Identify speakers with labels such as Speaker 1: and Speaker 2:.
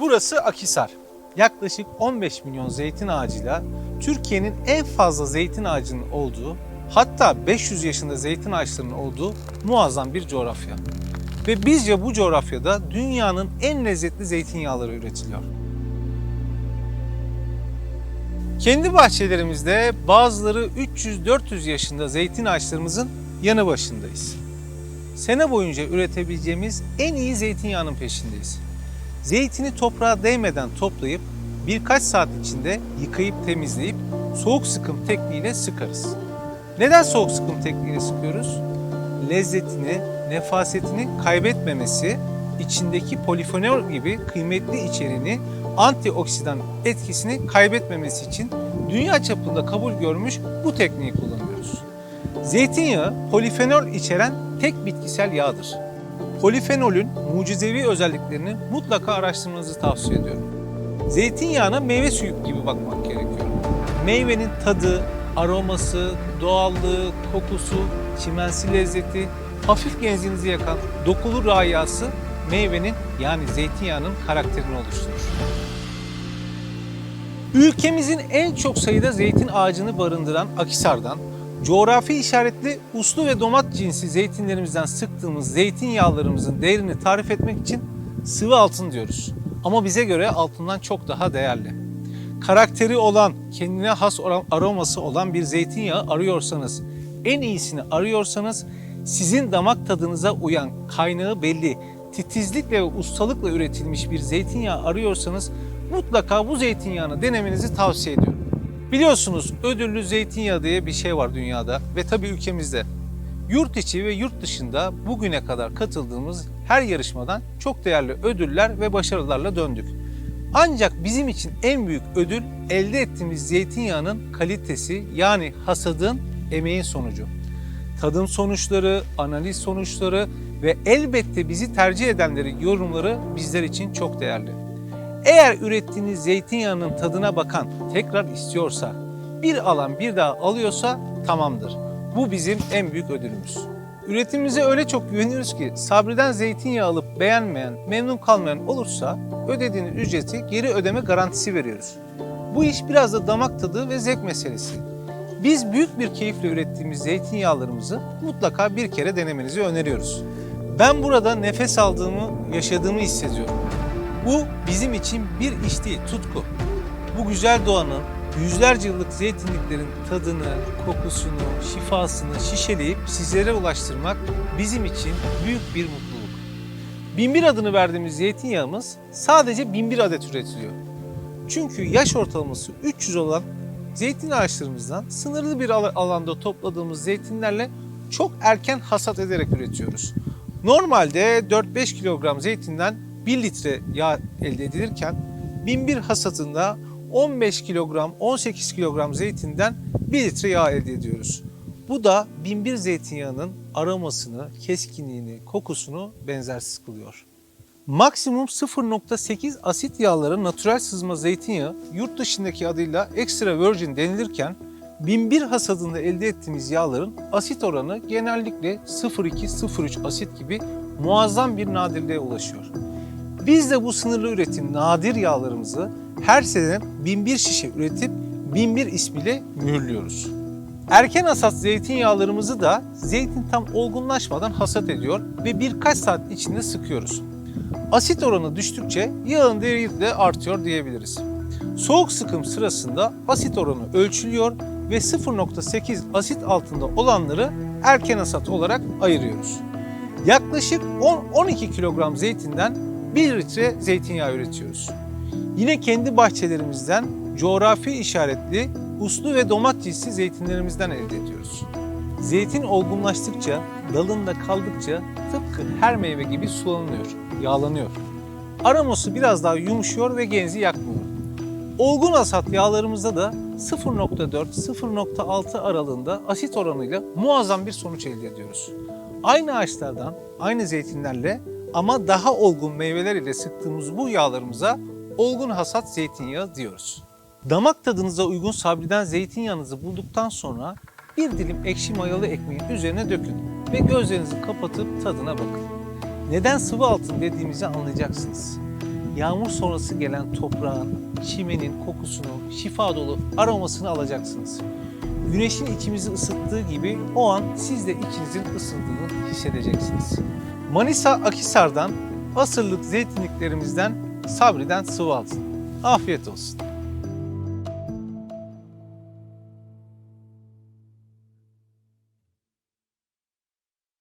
Speaker 1: Burası Akisar. Yaklaşık 15 milyon zeytin ağacıyla Türkiye'nin en fazla zeytin ağacının olduğu, hatta 500 yaşında zeytin ağaçlarının olduğu muazzam bir coğrafya. Ve bizce bu coğrafyada dünyanın en lezzetli zeytinyağları üretiliyor. Kendi bahçelerimizde bazıları 300-400 yaşında zeytin ağaçlarımızın yanı başındayız. Sene boyunca üretebileceğimiz en iyi zeytinyağının peşindeyiz. Zeytini toprağa değmeden toplayıp birkaç saat içinde yıkayıp temizleyip soğuk sıkım tekniğiyle sıkarız. Neden soğuk sıkım tekniğiyle sıkıyoruz? Lezzetini, nefasetini kaybetmemesi, içindeki polifenol gibi kıymetli içeriğini antioksidan etkisini kaybetmemesi için dünya çapında kabul görmüş bu tekniği kullanıyoruz. Zeytinyağı polifenol içeren tek bitkisel yağdır. Polifenolün mucizevi özelliklerini mutlaka araştırmanızı tavsiye ediyorum. Zeytinyağına meyve suyu gibi bakmak gerekiyor. Meyvenin tadı, aroması, doğallığı, kokusu, çimensi lezzeti, hafif genzinizi yakan dokulu rayası meyvenin yani zeytinyağının karakterini oluşturur. Ülkemizin en çok sayıda zeytin ağacını barındıran Akisar'dan coğrafi işaretli uslu ve domat cinsi zeytinlerimizden sıktığımız zeytinyağlarımızın değerini tarif etmek için sıvı altın diyoruz. Ama bize göre altından çok daha değerli. Karakteri olan, kendine has aroması olan bir zeytinyağı arıyorsanız, en iyisini arıyorsanız sizin damak tadınıza uyan kaynağı belli, titizlikle ve ustalıkla üretilmiş bir zeytinyağı arıyorsanız mutlaka bu zeytinyağını denemenizi tavsiye ediyorum. Biliyorsunuz ödüllü zeytinyağı diye bir şey var dünyada ve tabii ülkemizde. Yurt içi ve yurt dışında bugüne kadar katıldığımız her yarışmadan çok değerli ödüller ve başarılarla döndük. Ancak bizim için en büyük ödül elde ettiğimiz zeytinyağının kalitesi yani hasadın emeğin sonucu. Tadım sonuçları, analiz sonuçları ve elbette bizi tercih edenlerin yorumları bizler için çok değerli. Eğer ürettiğiniz zeytinyağının tadına bakan tekrar istiyorsa, bir alan bir daha alıyorsa tamamdır. Bu bizim en büyük ödülümüz. Üretimimize öyle çok güveniyoruz ki sabreden zeytinyağı alıp beğenmeyen, memnun kalmayan olursa ödediğiniz ücreti geri ödeme garantisi veriyoruz. Bu iş biraz da damak tadı ve zevk meselesi. Biz büyük bir keyifle ürettiğimiz zeytinyağlarımızı mutlaka bir kere denemenizi öneriyoruz. Ben burada nefes aldığımı, yaşadığımı hissediyorum. Bu bizim için bir iş değil, tutku. Bu güzel doğanın yüzlerce yıllık zeytinliklerin tadını, kokusunu, şifasını şişeleyip sizlere ulaştırmak bizim için büyük bir mutluluk. Binbir adını verdiğimiz zeytinyağımız sadece binbir adet üretiliyor. Çünkü yaş ortalaması 300 olan zeytin ağaçlarımızdan sınırlı bir al- alanda topladığımız zeytinlerle çok erken hasat ederek üretiyoruz. Normalde 4-5 kilogram zeytinden 1 litre yağ elde edilirken binbir hasatında 15 kilogram, 18 kilogram zeytinden 1 litre yağ elde ediyoruz. Bu da binbir zeytinyağının aromasını, keskinliğini, kokusunu benzersiz kılıyor. Maksimum 0.8 asit yağları natural sızma zeytinyağı yurt dışındaki adıyla extra virgin denilirken 1001 hasadında elde ettiğimiz yağların asit oranı genellikle 0.2-0.3 asit gibi muazzam bir nadirliğe ulaşıyor. Biz de bu sınırlı üretim nadir yağlarımızı her sene 1001 şişe üretip 1001 ismiyle mühürlüyoruz. Erken hasat zeytinyağlarımızı da zeytin tam olgunlaşmadan hasat ediyor ve birkaç saat içinde sıkıyoruz. Asit oranı düştükçe yağın değeri de artıyor diyebiliriz. Soğuk sıkım sırasında asit oranı ölçülüyor ve 0.8 asit altında olanları erken hasat olarak ayırıyoruz. Yaklaşık 10-12 kilogram zeytinden 1 litre zeytinyağı üretiyoruz. Yine kendi bahçelerimizden coğrafi işaretli uslu ve domat cinsi zeytinlerimizden elde ediyoruz. Zeytin olgunlaştıkça, dalında kaldıkça tıpkı her meyve gibi sulanıyor, yağlanıyor. Aroması biraz daha yumuşuyor ve genzi yakmıyor. Olgun hasat yağlarımızda da 0.4-0.6 aralığında asit oranıyla muazzam bir sonuç elde ediyoruz. Aynı ağaçlardan, aynı zeytinlerle ama daha olgun meyveler ile sıktığımız bu yağlarımıza olgun hasat zeytinyağı diyoruz. Damak tadınıza uygun sabriden zeytinyağınızı bulduktan sonra bir dilim ekşi mayalı ekmeğin üzerine dökün ve gözlerinizi kapatıp tadına bakın. Neden sıvı altın dediğimizi anlayacaksınız. yağmur sonrası gelen toprağın, çimenin kokusunu, şifa dolu aromasını alacaksınız. Güneşin içimizi ısıttığı gibi o an siz de içinizin ısındığını hissedeceksiniz. Manisa Akisar'dan asırlık zeytinliklerimizden Sabri'den sıvı altın. Afiyet olsun.